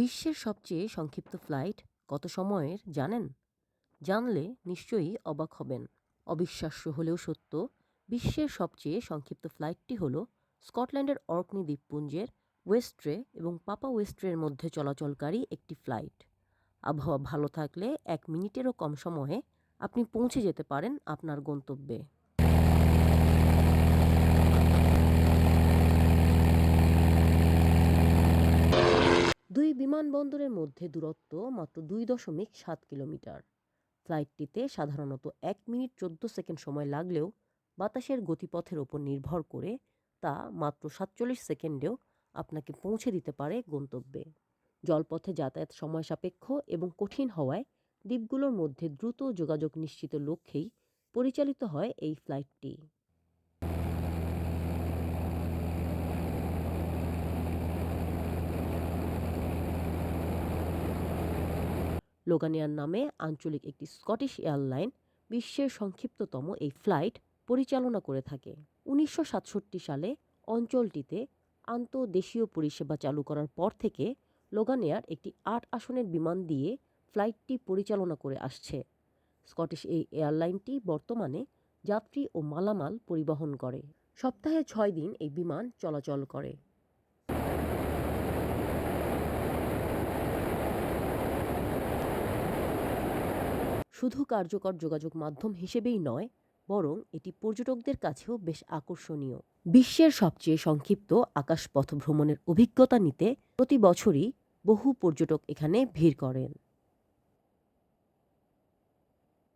বিশ্বের সবচেয়ে সংক্ষিপ্ত ফ্লাইট কত সময়ের জানেন? জানলে নিশ্চয়ই অবাক হবেন। অবিশ্বাস্য হলেও সত্য, বিশ্বের সবচেয়ে সংক্ষিপ্ত ফ্লাইটটি হল স্কটল্যান্ডের অর্কনি দ্বীপপুঞ্জের ওয়েস্ট্রে এবং পাপা ওয়েস্ট্রের মধ্যে চলাচলকারী একটি ফ্লাইট। আবহাওয়া ভালো থাকলে এক মিনিটেরও কম সময়ে আপনি পৌঁছে যেতে পারেন আপনার গন্তব্যে। দুই বিমানবন্দরের মধ্যে দূরত্ব মাত্র দুই দশমিক সাত কিলোমিটার। ফ্লাইটটিতে সাধারণত এক মিনিট চোদ্দ সেকেন্ড সময় লাগলেও বাতাসের গতিপথের ওপর নির্ভর করে তা মাত্র সাতচল্লিশ সেকেন্ডেও আপনাকে পৌঁছে দিতে পারে গন্তব্যে। জলপথে যাতায়াত সময় সাপেক্ষ এবং কঠিন হওয়ায় দ্বীপগুলোর মধ্যে দ্রুত যোগাযোগ নিশ্চিত লক্ষ্যেই পরিচালিত হয় এই ফ্লাইটটি। লোগানিয়ার নামে আঞ্চলিক একটি স্কটিশ এয়ারলাইন বিশ্বের সংক্ষিপ্ততম এই ফ্লাইট পরিচালনা করে থাকে। উনিশশো সাতষট্টি সালে অঞ্চলটিতে আন্তঃদেশীয় পরিষেবা চালু করার পর থেকে লোগান এয়ার একটি আট আসনের বিমান দিয়ে ফ্লাইটটি পরিচালনা করে আসছে। স্কটিশ এই এয়ারলাইনটি বর্তমানে যাত্রী ও মালামাল পরিবহন করে। সপ্তাহে ছয় দিন এই বিমান চলাচল করে। শুধু কার্যকর যোগাযোগ মাধ্যম হিসেবেই নয়, বরং এটি পর্যটকদের কাছেও বেশ আকর্ষণীয়। বিশ্বের সবচেয়ে সংক্ষিপ্ত আকাশপথ ভ্রমণের অভিজ্ঞতা নিতে প্রতি বছরই বহু পর্যটক এখানে ভিড় করেন।